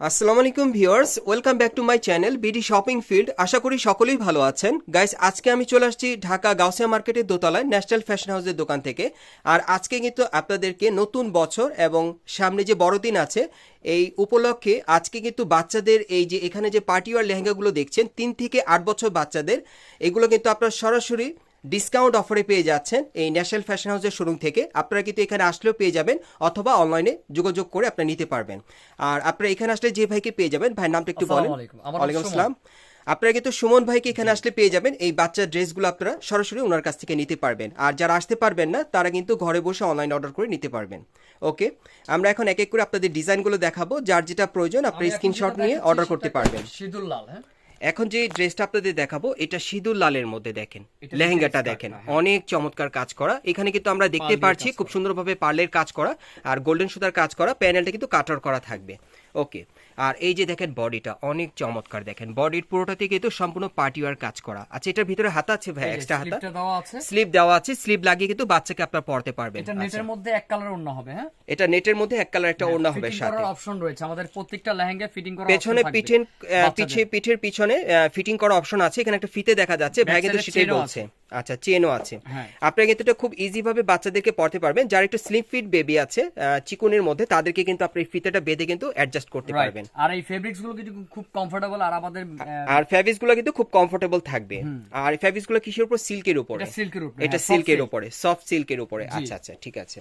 আসসালামু আলাইকুম viewers, welcome back to my channel BD shopping field. আশা করি সকলেই ভালো আছেন। গাইস, আজকে আমি চলে আসছি ঢাকা গাউসিয়া মার্কেটের দোতলায় ন্যাশনাল ফ্যাশন হাউসের দোকান থেকে। আর আজকে কিন্তু আপনাদেরকে নতুন বছর এবং সামনে যে বড়দিন আছে, এই উপলক্ষে আজকে কিন্তু বাচ্চাদের এই যে এখানে যে পার্টিওয়ার লেহেঙ্গাগুলো দেখছেন, তিন থেকে আট বছর বাচ্চাদের, এগুলো কিন্তু আপনারা সরাসরি ডিসকাউন্ট অফারে পেয়ে যাচ্ছেন এই ন্যাশনাল ফ্যাশন হাউসের শোরুম থেকে। আপনারা কিন্তু এখানে আসলেও পেয়ে যাবেন অথবা অনলাইনে যোগাযোগ করে আপনারা নিতে পারবেন। আর আপনারা এখানে আসলে যে ভাইকে পেয়ে যাবেন ভাইয়ের নামটা একটু বলেন। ওয়ালাইকুম আসসালাম। আপনারা কিন্তু সুমন ভাইকে এখানে আসলে পেয়ে যাবেন। এই বাচ্চার ড্রেসগুলো আপনারা সরাসরি ওনার কাছ থেকে নিতে পারবেন। আর যারা আসতে পারবেন না তারা কিন্তু ঘরে বসে অনলাইন অর্ডার করে নিতে পারবেন। ওকে আমরা এখন এক এক করে আপনাদের ডিজাইনগুলো দেখাবো। যার যেটা প্রয়োজন আপনি স্ক্রিনশট নিয়ে অর্ডার করতে পারবেন। সিঁদুর লাল হ্যাঁ? এখন যে ড্রেসটা আপনাদের দেখাবো এটা সিঁদুর লালের মধ্যে দেখেন লেহেঙ্গাটা দেখেন। হ্যাঁ। অনেক চমৎকার কাজ করা। এখানে কিন্তু আমরা দেখতে পারছি খুব সুন্দরভাবে পার্লের কাজ করা আর গোল্ডেন সুতার কাজ করা। প্যানেলটা কিন্তু কাটার করা থাকবে। ওকে আর এই যে দেখেন বডিটা অনেক চমৎকার দেখেন। বডির পুরোটাতে কিন্তু সম্পূর্ণ পার্টিওয়ার কাজ করা। আচ্ছা এটার ভিতরে হাতা আছে ভাই এক্সট্রা হাতা? আছে। স্লিপ দেওয়া আছে স্লিপ লাগিয়ে কিন্তু বাচ্চাকে আপনার পড়তে পারবেন। এটা আচ্ছা। নেটের মধ্যে এক কালার ওড়না হবে হ্যাঁ? এটা নেটের মধ্যে এক কালার একটা ওড়না হবে সাথে। অপশন রয়েছে। আমাদের প্রত্যেকটা লেহেঙ্গা ফিটিং করার পেছনে পিঠের পিছে পিঠের পিছনে ফিটিং করা অপশন আছে। এখানে একটা ফিতে দেখা যাচ্ছে। ভাই কিন্তু সেটাই বলছে। আচ্ছা চেনও আছে। হ্যাঁ। আপনারা কিন্তু এটা খুব ইজি ভাবে বাচ্চাদেরকে পড়তে পারবেন। যারা একটু স্লিম ফিট বেবি আছে চিকনের মধ্যে তাদেরকে কিন্তু আপনি এই ফিতেটা বেঁধে কিন্তু অ্যাডজাস্ট করতে পারবেন। আর এই ফেব্রিক্সগুলো কিন্তু খুব কমফোর্টেবল আর আমাদের আর ফ্যাব্রিক্সগুলো কিন্তু খুব কমফোর্টেবল থাকবে। আর ফ্যাব্রিক্সগুলো কিসের উপর? সিল্কের উপরে। এটা সিল্কের উপরে এটা হ্যাঁ, সিল্কের উপরে সফট সিল্কের উপরে। আচ্ছা আচ্ছা ঠিক আছে।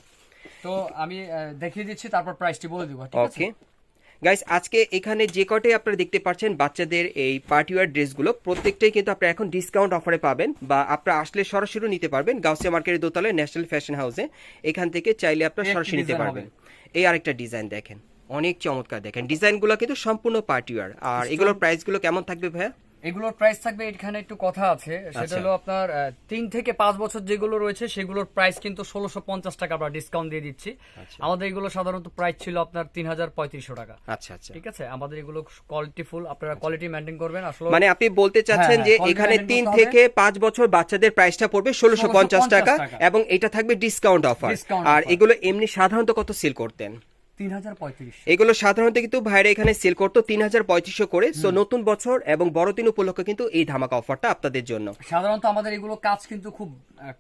তো আমি দেখিয়ে দিচ্ছি তারপর প্রাইসটি বলে দিব ঠিক আছে? গাইস আজকে এখানে যে কটে আপনারা দেখতে পাচ্ছেন বাচ্চাদের এই পার্টিওয়ার ড্রেসগুলো প্রত্যেকটাই কিন্তু আপনারা এখন ডিসকাউন্ট অফারে পাবেন বা আপনারা আসলে সরাসরি নিতে পারবেন গাউসিয়া মার্কেটের দোতলায় ন্যাশনাল ফ্যাশন হাউসে এখান থেকে চাইলে আপনারা সরাসরি নিতে পারবেন। এই আরেকটা ডিজাইন দেখেন অনেক চমৎকার দেখেন। ডিজাইনগুলো কিন্তু সম্পূর্ণ পার্টিওয়ার আর এগুলোর প্রাইসগুলো কেমন থাকবে ভাইয়া? এগুলোর প্রাইস থাকবে এখানে একটু কথা আছে। সেটা আচ্ছা। হলো আপনার তিন থেকে পাঁচ বছর যেগুলো রয়েছে সেগুলোর প্রাইস কিন্তু ষোলোশো পঞ্চাশ টাকা আমরা ডিসকাউন্ট দিয়ে দিচ্ছি। আমাদের এগুলো সাধারণত প্রাইস ছিল আপনার তিন হাজার পঁয়ত্রিশশো টাকা। আচ্ছা আচ্ছা। ঠিক আছে? আমাদের এগুলো কোয়ালিটি ফুল আপনারা কোয়ালিটি মেনটেন করবেন। আসলে মানে আপনি বলতে চাচ্ছেন হ্যাঁ, যে এখানে তিন থেকে পাঁচ বছর বাচ্চাদের প্রাইসটা পড়বে ষোলোশো পঞ্চাশ টাকা। এবং এটা থাকবে ডিসকাউন্ট অফার আর এগুলো এমনি সাধারণত কত সেল করতেন? এগুলো সাধারণত কিন্তু ভাইরা এখানে সেল করতো তিন হাজার পঁয়ত্রিশশো করে। সো নতুন বছর এবং বড়দিন উপলক্ষে কিন্তু এই ধামাকা অফারটা আপনাদের জন্য। সাধারণত আমাদের এগুলো কাজ কিন্তু খুব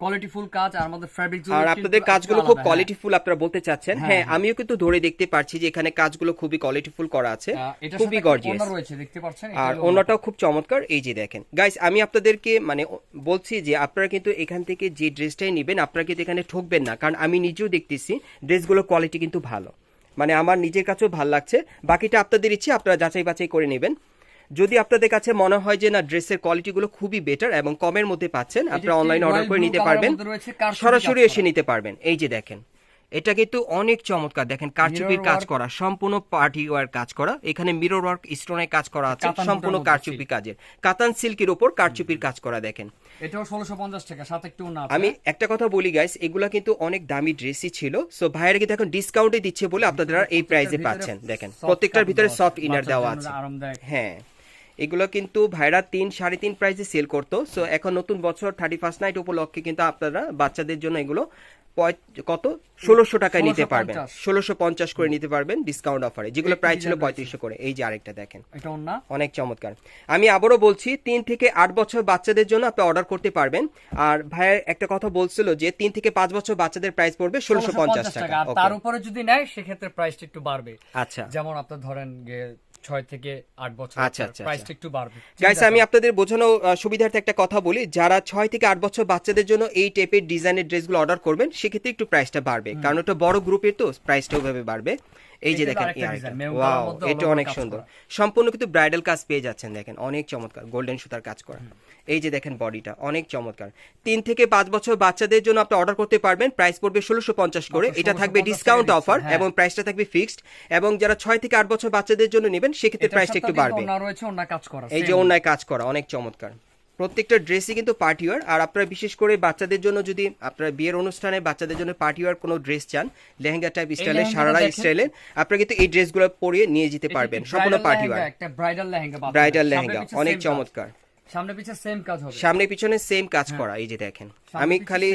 কোয়ালিটি ফুল কাজ আর আমাদের ফ্যাব্রিক আর আপনাদের কাজগুলো খুব কোয়ালিটিফুল আপনারা বলতে চাচ্ছেন। হ্যাঁ আমিও কিন্তু ধরে দেখতে পারছি যে এখানে কাজগুলো খুবই কোয়ালিটিফুল করা আছে। খুবই গর্জিয়াস রয়েছে দেখতে পাচ্ছেন? আর অন্যটাও খুব চমৎকার। এই যে দেখেন। গাইস আমি আপনাদেরকে মানে বলছি যে আপনারা কিন্তু এখান থেকে যে ড্রেসটাই নেবেন আপনারা কিন্তু এখানে ঠকবেন না। কারণ আমি নিজেও দেখতেছি ড্রেসগুলোর কোয়ালিটি কিন্তু ভালো। মানে আমার নিজের কাছেও ভালো লাগছে। বাকিটা আপনাদের ইচ্ছে আপনারা যাচাই বাছাই করে নেবেন। যদি আপনাদের কাছে মনে হয় যে না ড্রেসের কোয়ালিটিগুলো খুবই বেটার এবং কমের মধ্যে পাচ্ছেন আপনারা অনলাইন অর্ডার করে নিতে পারবেন। সরাসরি এসে নিতে পারবেন। এই যে দেখেন। এটা কিন্তু অনেক চমৎকার। দেখেন কারচুপির কাজ করা সম্পূর্ণ পার্টি ওয়ার কাজ করা। এখানে মিরর ওয়ার্ক স্টোনের কাজ করা আছে সম্পূর্ণ কারচুপি কাজের। কাতান সিল্কের উপর কারচুপির কাজ করা দেখেন। এটাও ষোলোশো পঞ্চাশ টাকা সাথে একটু না আমি একটা কথা বলি গাইস এগুলা কিন্তু অনেক দামি ড্রেসই ছিল। সো ভাইয়েরা কিন্তু এখন ডিসকাউন্টে দিচ্ছে বলে আপনারা এই প্রাইসে পাচ্ছেন দেখেন। প্রত্যেকটার ভিতরে সফট ইনার দেওয়া আছে। হ্যাঁ। এগুলো কিন্তু ভাইরা তিন সাড়ে তিন প্রাইসে সেল করতো। সো এখন নতুন বছর থার্টি ফার্স্ট নাইট উপলক্ষে কিন্তু আপনারা বাচ্চাদের জন্য এগুলো কত? ষোলোশো টাকায় নিতে পারবেন। ষোলোশো পঞ্চাশ করে নিতে পারবেন ডিসকাউন্ট অফারে যেগুলো প্রাইস ছিল পঁয়ত্রিশশো করে। এই যে আরেকটা দেখেন। অনেক চমৎকার। আমি আবারও বলছি তিন থেকে আট বছর বাচ্চাদের জন্য আপনি অর্ডার করতে পারবেন। আর ভাইয়ের একটা কথা বলছিল যে তিন থেকে পাঁচ বছর বাচ্চাদের প্রাইস পড়বে ষোলোশো পঞ্চাশ টাকা। তার উপরে যদি নেয় সেক্ষেত্রে প্রাইসটা একটু বাড়বে। আচ্ছা। যেমন আপনার ধরেন ছয় থেকে আট বছর আচ্ছা, আচ্ছা, প্রাইসটা একটু বাড়বে। গাইস আমি আপনাদের বোঝানো সুবিধার্থে একটা কথা বলি। যারা ছয় থেকে আট বছর বাচ্চাদের জন্য এই টাইপের ডিজাইনের ড্রেসগুলো অর্ডার করবেন সেক্ষেত্রে একটু প্রাইসটা বাড়বে। কারণ ওটা বড় গ্রুপের তো প্রাইসটা ওভাবে বাড়বে। এই যে দেখেন এটা অনেক সুন্দর। সম্পূর্ণ কিন্তু ব্রাইডাল কাজ পেয়ে যাচ্ছেন দেখেন অনেক চমৎকার গোল্ডেন সুতার কাজ করা। এই যে দেখেন বডিটা অনেক চমৎকার। তিন থেকে পাঁচ বছর বাচ্চাদের জন্য আপনি অর্ডার করতে পারবেন প্রাইস পড়বে ষোলোশো পঞ্চাশ করে। এটা থাকবে ডিসকাউন্ট অফার হ্যাঁ। এবং প্রাইসটা থাকবে ফিক্সড এবং যারা ছয় থেকে আট বছর বাচ্চাদের জন্য নেবেন সেক্ষেত্রে প্রাইসটা একটু বাড়বে। এই যে অন্যায় কাজ করা অনেক চমৎকার। প্রত্যেকটা ড্রেসই কিন্তু পার্টি ওয়ার আর আপনারা বিশেষ করে বাচ্চাদের জন্য যদি আপনারা বিয়ের অনুষ্ঠানে বাচ্চাদের জন্য পার্টি ওয়ার কোনো ড্রেস চান লেহেঙ্গা টাইপ স্টাইলে সারারা স্টাইলে স্টাইলের আপনারা কিন্তু এই ড্রেসগুলো পরিয়ে নিয়ে যেতে পারবেন। সম্পূর্ণ পার্টি ওয়ার ব্রাইডাল লেহেঙ্গা অনেক চমৎকার। সামনে পিছে সেম কাজ হবে। সামনে পিছনে সেম কাজ করা এই যে দেখেন। আমি খালি।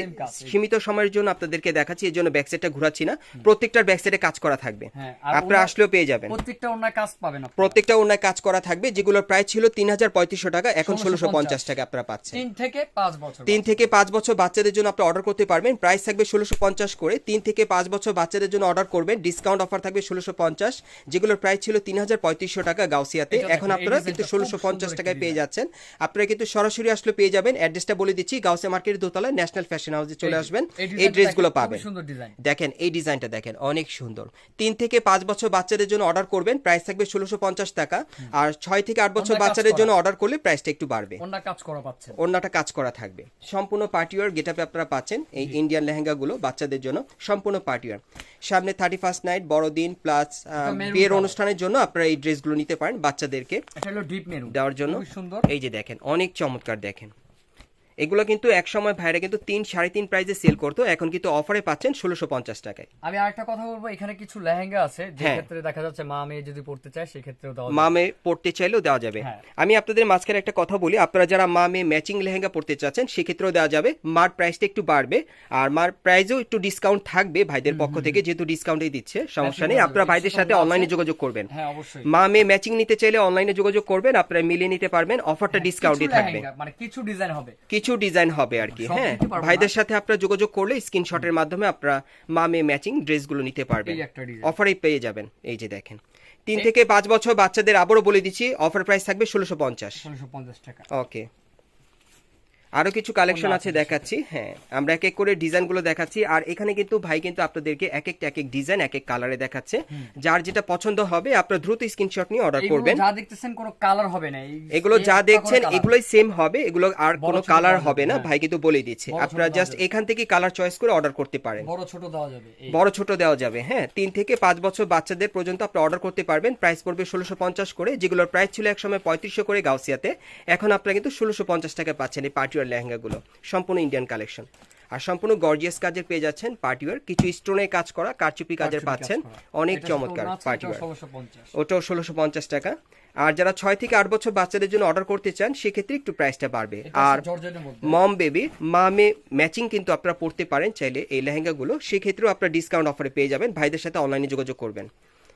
সীমিত সময়ের জন্য আপনাদেরকে দেখাচ্ছি এই জন্য ব্যাক সাইডটা ঘোরাচ্ছি না। প্রত্যেকটার ব্যাক সাইডে কাজ করা থাকবে। হ্যাঁ, আপনারা আসলেও পেয়ে যাবেন। প্রত্যেকটা অন্য কাজ পাবেন। প্রত্যেকটা অন্যায় কাজ করা থাকবে যেগুলোর প্রায় ছিল তিন হাজার পঁয়ত্রিশশো টাকা এখন ষোলোশো পঞ্চাশ। 1650 টাকা আপনারা পাচ্ছেন। তিন থেকে পাঁচ বছর তিন থেকে পাঁচ বছর বাচ্চাদের জন্য আপনি অর্ডার করতে পারবেন। প্রাইস থাকবে ষোলোশো পঞ্চাশ করে। তিন থেকে পাঁচ বছর বাচ্চাদের জন্য অর্ডার করবেন। ডিসকাউন্ট অফার থাকবে ষোলোশো পঞ্চাশ। যেগুলোর প্রাইস ছিল তিন হাজার পঁয়ত্রিশশো টাকা গাউসিয়াতে। এখন আপনারা কিন্তু ষোলোশো পঞ্চাশ টাকায় পেয়ে যাচ্ছেন। আপনারা কিন্তু সরাসরি আসলে পেয়ে যাবেন। অ্যাড্রেসটা বলে দিচ্ছি গাউসিয়া মার্কেটের দোতলায় ন্যাশনাল ফ্যাশন হাউসে চলে আসবেন। এই ড্রেসগুলো পাবেন। দেখেন এই ডিজাইনটা দেখেন অনেক সুন্দর। তিন থেকে পাঁচ বছর বাচ্চাদের জন্য অর্ডার করবেন প্রাইস থাকবে ষোলোশো পঞ্চাশ টাকা। আর ছয় থেকে আট বছর বাচ্চাদের জন্য অর্ডার করলে প্রাইসটা একটু বাড়বে। অন্যটা কাজ করা থাকবে। সম্পূর্ণ পার্টিওয়ার গেটআপে আপনারা পাচ্ছেন এই ইন্ডিয়ান লেহেঙ্গাগুলো বাচ্চাদের জন্য সম্পূর্ণ পার্টিওয়ার সামনে থার্টি ফার্স্ট নাইট বড়দিন প্লাস বিয়ের অনুষ্ঠানের জন্য আপনারা এই ড্রেসগুলো নিতে পারেন বাচ্চাদেরকে। দেওয়ার জন্য। এই যে দেখেন অনেক চমৎকার দেখেন। এগুলো কিন্তু এক সময় ভাইরা কিন্তু তিন সাড়ে তিন প্রাইসে সেল করতো। এখন কিন্তু অফারে পাচ্ছেন ষোলোশো পঞ্চাশ টাকায়। আমি আরেকটা কথা বলব এখানে কিছু লেহেঙ্গা আছে যে হ্যাঁ। ক্ষেত্রে দেখা যাচ্ছে মা মেয়ে যদি পড়তে চায় সেক্ষেত্রেও দেওয়া যাবে। মামে পড়তে চাইলেও দেওয়া যাবে। হ্যাঁ। আমি আপনাদের মাঝখানে একটা কথা বলি আপনারা যারা মামে ম্যাচিং লেহেঙ্গা পড়তে চাচ্ছেন সেক্ষেত্রেও দেওয়া যাবে। মার প্রাইসটা একটু বাড়বে আর মার প্রাইসেও একটু ডিসকাউন্ট থাকবে ভাইদের পক্ষ থেকে যেহেতু ডিসকাউন্টই দিচ্ছে সমস্যা নেই। আপনারা ভাইদের সাথে অনলাইনে যোগাযোগ করবেন। হ্যাঁ অবশ্যই। মা মেয়ে ম্যাচিং নিতে চাইলে অনলাইনে যোগাযোগ করবেন আপনারা মিলিয়ে নিতে পারবেন অফারটা ডিসকাউন্টই থাকবে। মানে কিছু ডিজাইন হবে। কিছু ডিজাইন হবে আর কি হ্যাঁ? ভাইদের সাথে আপনারা যোগাযোগ করলে স্ক্রিনশটের মাধ্যমে আপনারা মামে ম্যাচিং ড্রেসগুলো নিতে পারবেন। অফারে পেয়ে যাবেন। এই যে দেখেন। তিন থেকে পাঁচ বছর বাচ্চাদের আবারও বলে দিচ্ছি অফার প্রাইস থাকবে ষোলোশো পঞ্চাশ। ষোলোশো পঞ্চাশ টাকা। ওকে আরও কিছু কালেকশন আছে দেখাচ্ছি হ্যাঁ। আমরা এক এক করে ডিজাইনগুলো দেখাচ্ছি আর এখানে কিন্তু ভাই কিন্তু আপনাদেরকে এক একটা এক এক ডিজাইন এক এক কালারে দেখাচ্ছে। যার যেটা পছন্দ হবে আপনারা দ্রুত স্ক্রিনশট নিয়ে অর্ডার করবেন। যা দেখতেছেন কোনো কালার হবে না এগুলো যা দেখছেন এগুলোই সেম হবে এগুলো আর কোনো কালার হবে না হ্যাঁ। ভাই কিন্তু বলে দিচ্ছে। আপনারা জাস্ট এখান থেকে কালার চয়েস করে অর্ডার করতে পারেন। বড় ছোট দেওয়া যাবে বড় ছোট দেওয়া যাবে হ্যাঁ। তিন থেকে পাঁচ বছর বাচ্চাদের পর্যন্ত আপনি অর্ডার করতে পারবেন প্রাইস পড়বে ষোলোশো পঞ্চাশ করে যেগুলোর প্রাইস ছিল একসময় পঁয়ত্রিশশো করে গাউসিয়াতে। এখন আপনারা কিন্তু ষোলোশো পঞ্চাশ টাকা পাচ্ছেন এই পার্টিওয়ার লেহেঙ্গাগুলো সম্পূর্ণ ইন্ডিয়ান কালেকশন আর সম্পূর্ণ গর্জিয়াস কাজের পেয়ে যাচ্ছেন পার্টিওয়ার কিছু স্টোনে কাজ করা কারচুপি কাজের পাচ্ছেন অনেক চমৎকার পার্টিওয়ার ওটাও ষোলোশো পঞ্চাশ। টাকা। আর যারা ছয় থেকে আট বছর বাচ্চাদের জন্য অর্ডার করতে চান সেক্ষেত্রে একটু প্রাইসটা বাড়বে। আর। মম বেবি মামে ম্যাচিং কিন্তু আপনারা পড়তে পারেন চাইলে এই লেহেঙ্গাগুলো। সেক্ষেত্রেও আপনারা ডিসকাউন্ট অফারে পেয়ে যাবেন। ভাইদের সাথে অনলাইনে যোগাযোগ করবেন।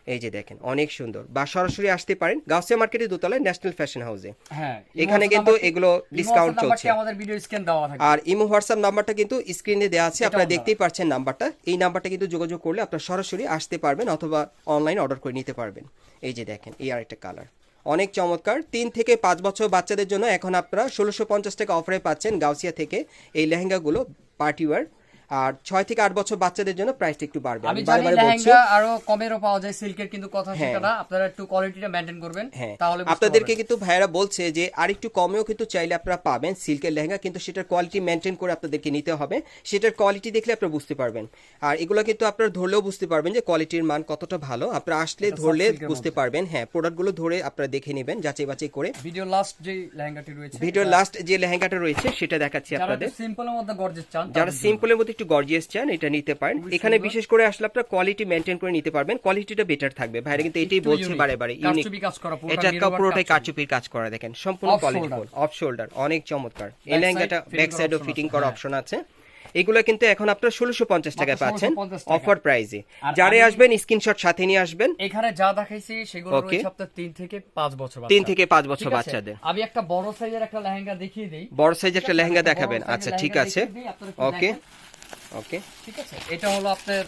এই যে দেখেন অনেক সুন্দর। বা সরাসরি আসতে পারেন গাউসিয়া মার্কেটের দোতলায় ন্যাশনাল ফ্যাশন হাউসে। হ্যাঁ এখানে কিন্তু এগুলো ডিসকাউন্ট চলছে। আমাদের ভিডিও স্ক্যান দেওয়া থাকে আর ইমো হোয়াটসঅ্যাপ নাম্বারটা কিন্তু স্ক্রিনে দেওয়া আছে। আপনারা দেখতেই পাচ্ছেন নাম্বারটা। এই নাম্বারটা কিন্তু যোগাযোগ করলে আপনারা সরাসরি আসতে পারবেন অথবা অনলাইন অর্ডার করে নিতে পারবেন। এই যে দেখেন এই আরেকটা কালার অনেক চমৎকার। তিন থেকে পাঁচ বছর বাচ্চাদের জন্য এখন আপনারা ষোলোশো পঞ্চাশ টাকা অফারে পাচ্ছেন গাউসিয়া থেকে এই লেহেঙ্গাগুলো পার্টি ওয়ার আর ছয় থেকে আট বছর বাচ্চাদের জন্য প্রাইসটা একটু বাড়বে। আমি জানি লেহেঙ্গা আরও কমেরও পাওয়া যায় সিল্কের কিন্তু কথা হ্যাঁ। সেটা না। আপনারা একটু কোয়ালিটিটা মেইনটেইন করবেন হ্যাঁ। তাহলে আপনাদেরকে কিন্তু ভাইয়েরা বলছে যে আরেকটু কমেও কিন্তু চাইলে আপনারা পাবেন সিল্কের লেহেঙ্গা কিন্তু সেটার কোয়ালিটি মেনটেন করে আপনাদেরকে নিতে হবে। সেটার কোয়ালিটি দেখলে আপনারা বুঝতে পারবেন। আর এগুলো কিন্তু আপনারা ধরলেও বুঝতে পারবেন যে কোয়ালিটির মান কতটা ভালো। আপনারা আসলে ধরলে বুঝতে পারবেন। হ্যাঁ প্রোডাক্টগুলো ধরে আপনারা দেখে নেবেন যাচাই বাছাই করে। ভিডিও লাস্ট যে লেহেঙ্গাটি রয়েছে ভিডিও লাস্ট যে লেহেঙ্গাটা রয়েছে সেটা দেখাচ্ছি আপনাদের। সিম্পলের মধ্যে গর্জেস চান যারা সিম্পলের মধ্যে একটু গর্জিয়াস চান এটা নিতে পারেন। এখানে বিশেষ করে আসলে আপনারা কোয়ালিটি মেনটেন করে নিতে পারবেন। কোয়ালিটিটা বেটার থাকবে। ভাইরা কিন্তু এটাই বলছে বারে বারে ইউনিক কাজ করা, পুরোটা এটা work পুরোটাই। কারচুপির কাজ করা দেখেন। সম্পূর্ণ কোয়ালিটি shoulder। অফ শোল্ডার অনেক চমৎকার। এই লেহেঙ্গাটা ব্যাক সাইডও ফিটিং করার হ্যাঁ। অপশন আছে। এগুলো কিন্তু এখন আপনারা ষোলোশো পঞ্চাশ টাকায় পাচ্ছেন। অফার প্রাইসে আর যারাই আসবেন স্ক্রিনশট সাথে নিয়ে আসবেন। এখানে যা দেখাইছি সেগুলো. রয়েছে আপনার তিন থেকে পাঁচ বছর তিন। থেকে পাঁচ বছর? বাচ্চাদের। আমি একটা বড় সাইজের একটা লেহেঙ্গা দেখিয়ে দিই। বড় সাইজ একটা লেহেঙ্গা দেখাবেন। আচ্ছা ঠিক আছে। ওকে। ওকে ঠিক আছে? এটা হলো আপনার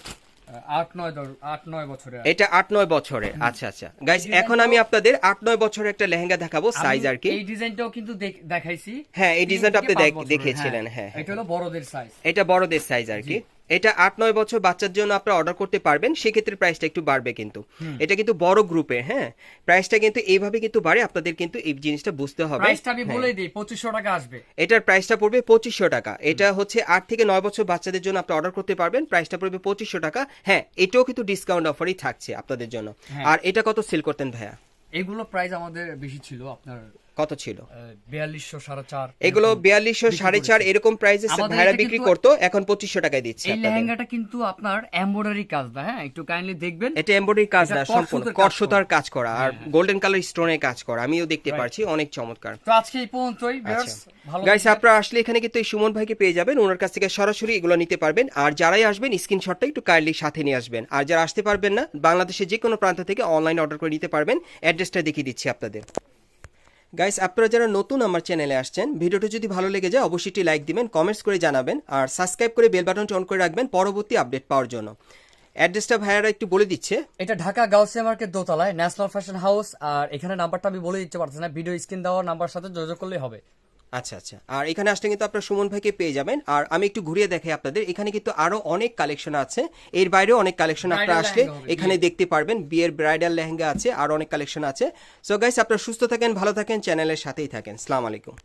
আট নয় আট নয় বছরের এটা আট নয় বছরে আচ্ছা আচ্ছা। গাইস এখন আমি আপনাদের আট নয় বছরের একটা লেহেঙ্গা দেখাবো সাইজ আর কি। এই ডিজাইনটাও কিন্তু দেখ- দেখাইছি। হ্যাঁ, এই ডিজাইনটা আপনি দেখিয়েছিলেন, হ্যাঁ, এটা হলো বড়দের সাইজ এটা বড়দের সাইজ আর কি। এটা আট নয় বছর বাচ্চার জন্য আপনারা অর্ডার করতে পারবেন সেক্ষেত্রে প্রাইসটা একটু বাড়বে কিন্তু। এটা কিন্তু বড় গ্রুপের হ্যাঁ? প্রাইসটা কিন্তু এইভাবে কিন্তু বাড়ে আপনাদের কিন্তু এই জিনিসটা বুঝতে হবে। প্রাইসটা আমি হ্যাঁ। বলেই দিই পঁচিশশো টাকা আসবে। এটার প্রাইসটা পড়বে পঁচিশশো টাকা। এটা হচ্ছে আট থেকে নয় বছর বাচ্চাদের জন্য আপনি অর্ডার করতে পারবেন প্রাইসটা পড়বে পঁচিশশো টাকা। হ্যাঁ এটাও কিন্তু ডিসকাউন্ট অফারই থাকছে আপনাদের জন্য। হ্যাঁ। আর এটা কত সেল করতেন ভাইয়া? এগুলো প্রাইস আমাদের বেশি ছিল আপনার কত ছিল? বিয়াল্লিশশো সাড়ে চার এগুলো বিয়াল্লিশশো সাড়ে চার এরকম প্রাইসে ভাইরা বিক্রি করতো এখন পঁচিশশো টাকায় দিচ্ছে এই লেহেঙ্গাটা কিন্তু আপনার এমব্রয়ডারি কাজ না হ্যাঁ একটু কাইন্ডলি দেখবেন। এটা এমব্রয়ডারি কাজ না সম্পূর্ণ সুতার কাজ করা। আর গোল্ডেন কালার স্টোনের কাজ করা আমিও দেখতে পারছি অনেক চমৎকার। তো আজকে এই পর্যন্তই গাইস আপনারা আসলে এখানে কিন্তু এই সুমন ভাইকে পেয়ে যাবেন ওনার কাছ থেকে সরাসরি এগুলো নিতে পারবেন আর যারাই আসবেন স্ক্রিনশটটা একটু কাইন্ডলি সাথে নিয়ে আসবেন। আর যারা আসতে পারবেন না বাংলাদেশের যে কোনো প্রান্ত থেকে অনলাইন অর্ডার করে নিতে পারবেন অ্যাড্রেসটা দেখিয়ে দিচ্ছি আপনাদের। গাইস আপনারা যারা নতুন আমার চ্যানেলে আসছেন, ভিডিওটি যদি ভালো লেগে যায়, অবশ্যই লাইক দিবেন কমেন্টস করে জানাবেন, আর সাবস্ক্রাইব করে বেল বাটনটি অন করে রাখবেন পরবর্তী আপডেট পাওয়ার জন্য। অ্যাড্রেসটা ভাইয়ারা একটু বলে দিচ্ছে। এটা ঢাকা গাউসিয়া মার্কেট দোতলায় ন্যাশনাল ফ্যাশন হাউস আর এখানে নাম্বারটা আমি বলে দিতে পারছি না ভিডিও স্ক্রিন দেওয়া নাম্বার সাথে যোগাযোগ করলেই হবে। আচ্ছা আচ্ছা। আর এখানে আসলে কিন্তু আপনার সুমন ভাইকে পেয়ে যাবেন। আর আমি একটু ঘুরিয়ে দেখাই আপনাদের। এখানে কিন্তু আরও অনেক কালেকশন আছে। এর বাইরেও অনেক কালেকশন আপনারা আসলে এখানে দেখতে পারবেন। বিয়ের ব্রাইডাল লেহেঙ্গা আছে আর অনেক কালেকশন আছে। সো গাইস আপনারা সুস্থ থাকেন ভালো থাকেন চ্যানেলের সাথেই থাকেন। সালাম আলাইকুম।